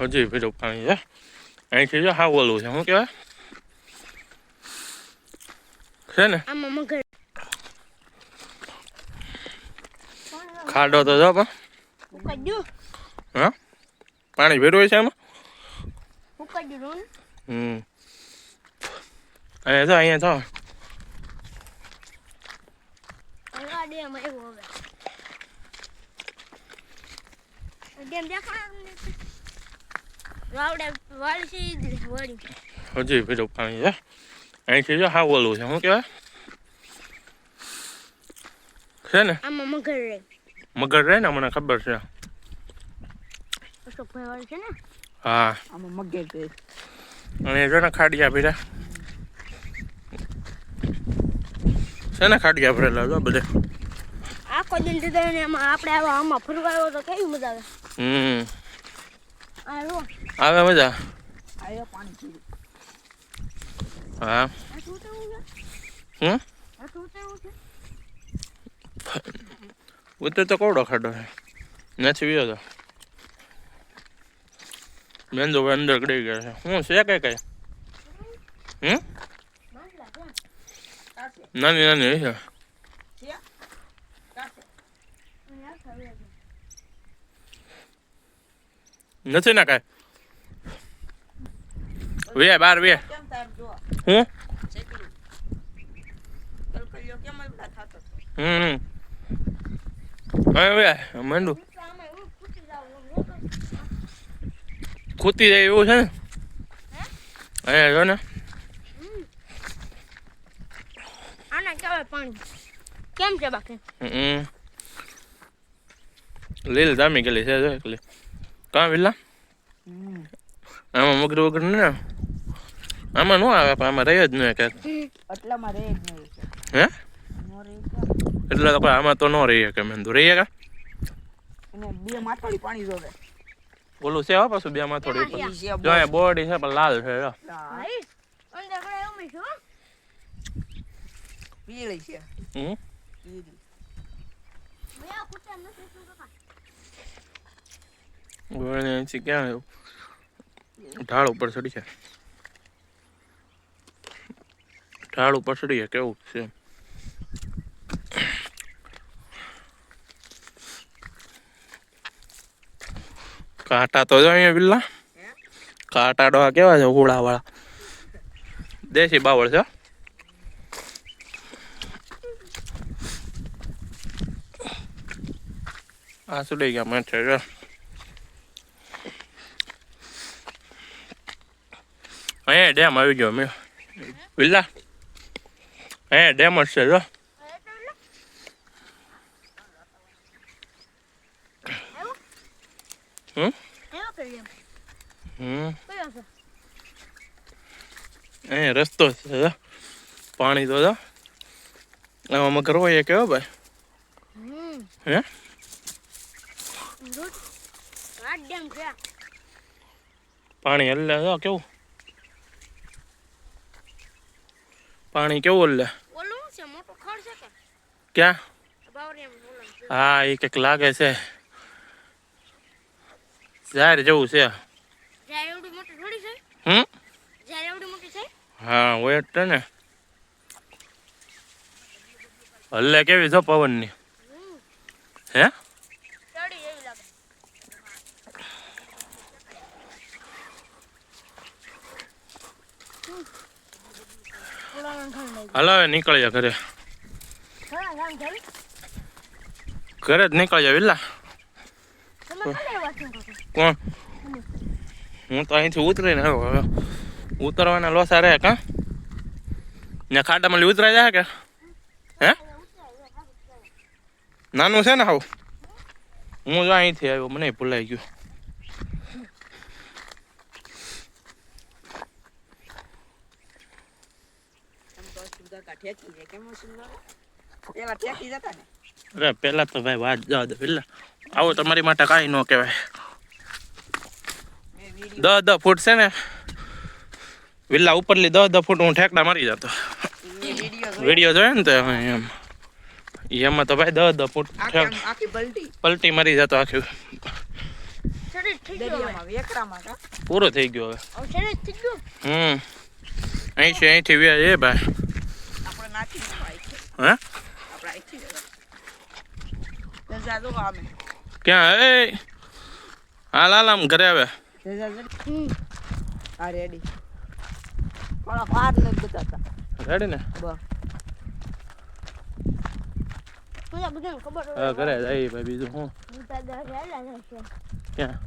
હજી ભીડું પાણી છે અહીંથી જો હા ઓલું છે શું કહેવાય છે ને આમાં મગર ખાડો તો જો પણ ઉકાડ્યું હા પાણી ભેરું હોય છે એમાં ઉકાડ્યું હમ અહીંયા જો અહીંયા જો હલવા દે એમાં એવું હવે ડેમ દેખાડે વાવડે વાળી વાળી. હજી ભીડું પાણી છે. અહીંથી જો હા ઓલું છે શું કહેવાય? છે ને? આમાં મગર મગર રહે ને મને ખબર છે. છે ને? હા. આમાં છે અને જો ને ખાડિયા ભીડા. છે ને ખાડિયા ભરેલા જો બધે. આખો દિન દીધો ને એમાં આપણે આવા આમાં ફરવા આવ્યો તો કેવી મજા આવે? હમ. આ રો આવે મજા. હા. હમ? ઉતર તો કવડો ખાડો છે. નથી વ્યો તો. મેં તો અંદર કડી ગયા છે. હું છે કઈ કઈ? હમ? નાની નાની છે. નથી ના કાંઈ? વે બાર વે. કેમ તાર હું? હમ હવે વે મંડુ. ખૂતી જાય એવું છે ને? અહીંયા જો ને. આના કેવાય પાણી. કેમ છે બાકી? હમ. લીલ જામી ગયેલી છે જો એકલી. કાં વિલા આમાં મગર વગર ને? આમાં નો આવે પણ આમાં રહી જ નહીં કે આટલામાં રહે જ નહીં હે? એટલે આપણે આમાં તો ન રહીએ કે મેં રહીએ કા બે માથોડી પાણી જોવે. ઓલું છે હો પાછું બે માથોડી ઉપર. જો બોડી છે પણ લાલ છે જો. પીળી છે. હમ? ઢાળ ઉપર ચડી છે ઢાળ ઉપર કેવું છે. કાંટા તો જો અહીંયા વિલ્લા કાંટા ડોહા કેવા છે ઉગુડા વાળા દેશી બાવળ છે. આ સુડી ગયા મેં છે અહીંયા ડેમ આવી ગયો મેં. વિલ્લા અહીંયા ડેમ જ છે, જો. અહીંયા રસ્તો છે, જો. પાણી તો, જો. આમાં કરવો હોય કેવો ભાઈ? હે? પાણી હલ્લે કેવું? પાણી કેવું કે? ક્યાં. હા એ કંઈક લાગે છે. ઝાડ જેવું છે. હમ? હા વેટ ને. હલ્લે કેવી છે પવનની? હે ચડી એવી લાગે થોડા ઘણ લઈ હાલો, હવે ઘરે. થોડા ઘણ ચાલી ઘરે જ નીકળ્યા જા કાકા કોણ? હું તો અહીંથી ઉતરીને આવ્યો, હવે ઉતરવાના લોસા રહે કા? ને ખાડામાં ઉતરાઈ જાય કે? હે? નાનું છે ને હાવ હું જો અહીંથી આવ્યો, મને ભૂલાઈ ગયું એમ તો સુધા કા ઠેકી છે કેમ સુધા પેલા ઠેકી જતા ને? અરે પેલા તો ભાઈ વાત જવા દો પેલા. આવો તમારી માટે કાંઈ ન કહેવાય. દસ દસ ફૂટ છે ને વિલ્લા ઉપરલી દસ દસ ફૂટ હું ઠેકડા મારી જતો. વીડિયો જોયો ને તો એમ એમાં તો ભાઈ દસ દસ ફૂટ પલટી. પલટી મારી જતો આખી. પૂરો થઈ ગયો હવે. હમ. અહીં છે અહીંથી વ્યાજ એ ભાઈ આપણે નાખી દીધું અહીંથી. હે? ક્યાં? એ હાલ હાલ આમ ઘરે આવે. આ રેડી થોડા વાર નથી બતાતા રેડી ને બસ ઘરે જાય ભાઈ બીજું હું ક્યાં?